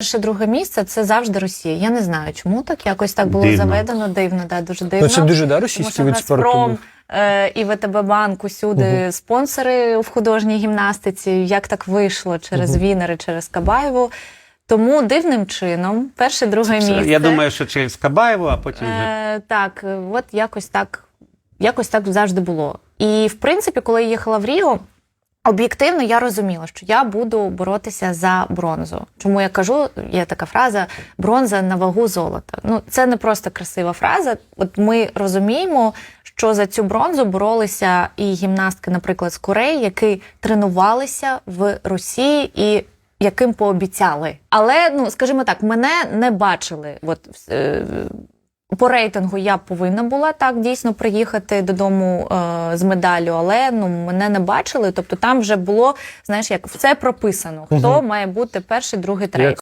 Перше, друге місце це завжди Росія. Я не знаю, чому так. Якось так було Дивно. заведено, дивно, да, дуже дивно. Ну, це дуже да, російський вид спорту. Е, і ВТБ банк усюди спонсори в художній гімнастиці. Як так вийшло через Мгм. Вінери, через Кабаєву. Тому дивним чином, перше, друге місце. Я думаю, що через Кабаєву, а потім вже Е, так, от якось так, якось так завжди було. І в принципі, коли я їхала в Ріо, об'єктивно я розуміла, що я буду боротися за бронзу. Чому я кажу, є така фраза бронза на вагу золота. Ну, це не просто красива фраза. От ми розуміємо, що за цю бронзу боролися і гімнастки, наприклад, з Кореї, які тренувалися в Росії і. Яким пообіцяли, але ну скажімо так, мене не бачили. От е, по рейтингу я повинна була так дійсно приїхати додому е, з медаллю, але ну мене не бачили. Тобто там вже було, знаєш, як все прописано, хто угу. має бути перший, другий, третій.